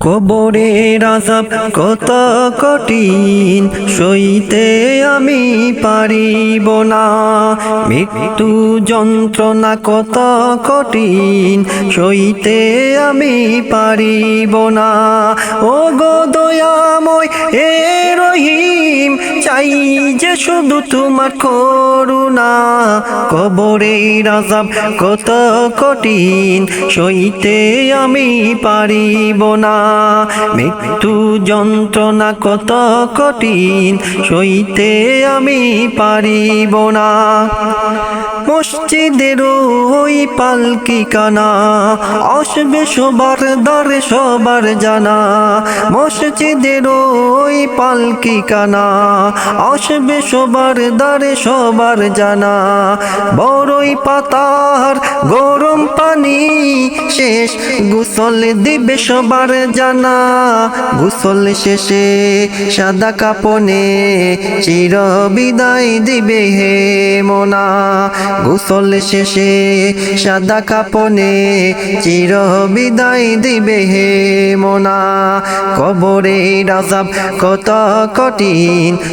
কবরে রাজাব কত কঠিন, সইতে আমি পারিব না। মৃত্যু যন্ত্রণা কত কঠিন, সইতে আমি পারিব না। ও গো দয়াময় এ রহিম চাই যে শুধু তোমার করুণা কবরে রাজাব কত কঠিন, সইতে আমি পারিব না। মৃত্যু যন্ত্রণা কত কঠিন, সইতে আমি পারিব না। মসজিদের ওই পালকি কানা, আসবে সবার দ্বারে সবার জানা। মসজিদের ওই পালকি কানা আসবে সবার দ্বারে সবার জানা। বড়ই পাতার গরম পানি, শেষ গুসল দিবে সবার জানা। গুসল শেষে সাদা কাপনে চির বিদায় দিবে হে মোনা। গোসল শেষে সাদা কাপনে চির বিদায় দিবে হে মোনা। কবরে রাজাব কত কঠিন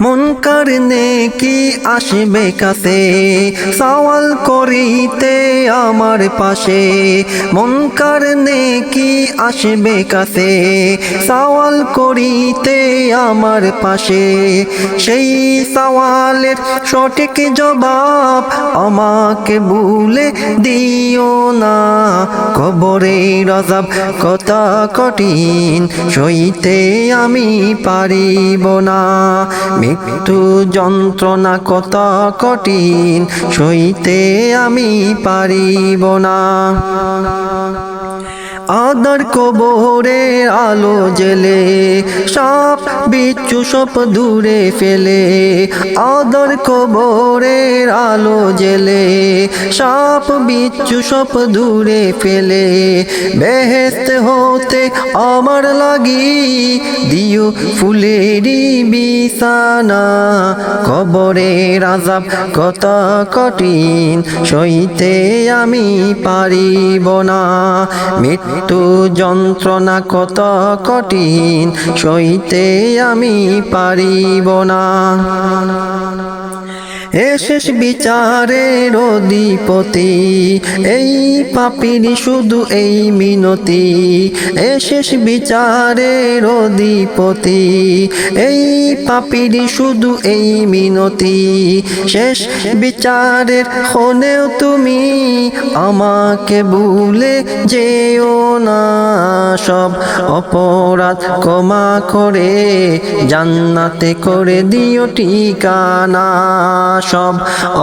মন কারণে কি আসবে কাছে? সওয়াল করিতে আমার পাশে। মন কারণে কি আসবে কাছে? সওয়াল করিতে আমার পাশে। সেই সওয়ালের সঠিক জবাব আমাকে ভুলে দিও না। কবরে রজাব কত কঠিন, সইতে আমি পারিব না। মৃত্যু যন্ত্রণা কত কঠিন সইতে আমি পারিব না। আদার কবরে আলো জেলে সাপ বিচ্ছু সব দূরে ফেলে। আদার কবরের আলো জেলে সাপ বিচ্ছু সব দূরে ফেলে। বেহেস্ত হতে আমার লাগি, দিও ফুলেরই বিছানা। কবরে রাজাব কত কঠিন, সইতে আমি পারিব না। মৃত্যু যন্ত্রণা কত কঠিন সইতে আমি পারিব না। এ শেষ বিচারের অধিপতি। এই পাপির শুধু এই মিনতি। এ শেষ বিচারের অধিপতি। এই পাপির শুধু এই মিনতি। শেষ বিচারের হনেও তুমি আমাকে ভুলে যেও না। সব অপরাধ ক্ষমা করে, জান্নাতে করে দিও ঠিকানা। সব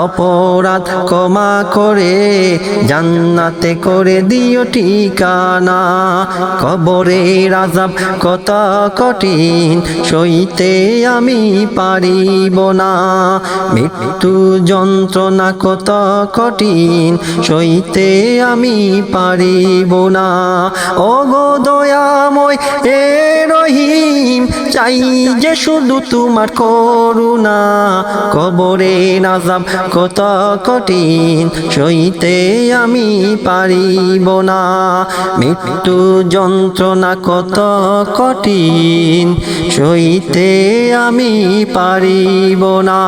অপরাধ ক্ষমা করে, জান্নাতে করে দিও ঠিকানা। কবরে রাজাব কত কঠিন, সইতে আমি পারিব না। মৃত্যু যন্ত্রণা কত কঠিন, সইতে আমি পারিব না। ও গো দয়াময় এ রহিম, চাই যে শুধু তোমার করুণা। কবরে নাজাব কত কঠিন, সইতে আমি পারিব না। মৃত্যু যন্ত্রণা কত কঠিন, সইতে আমি পারিব না।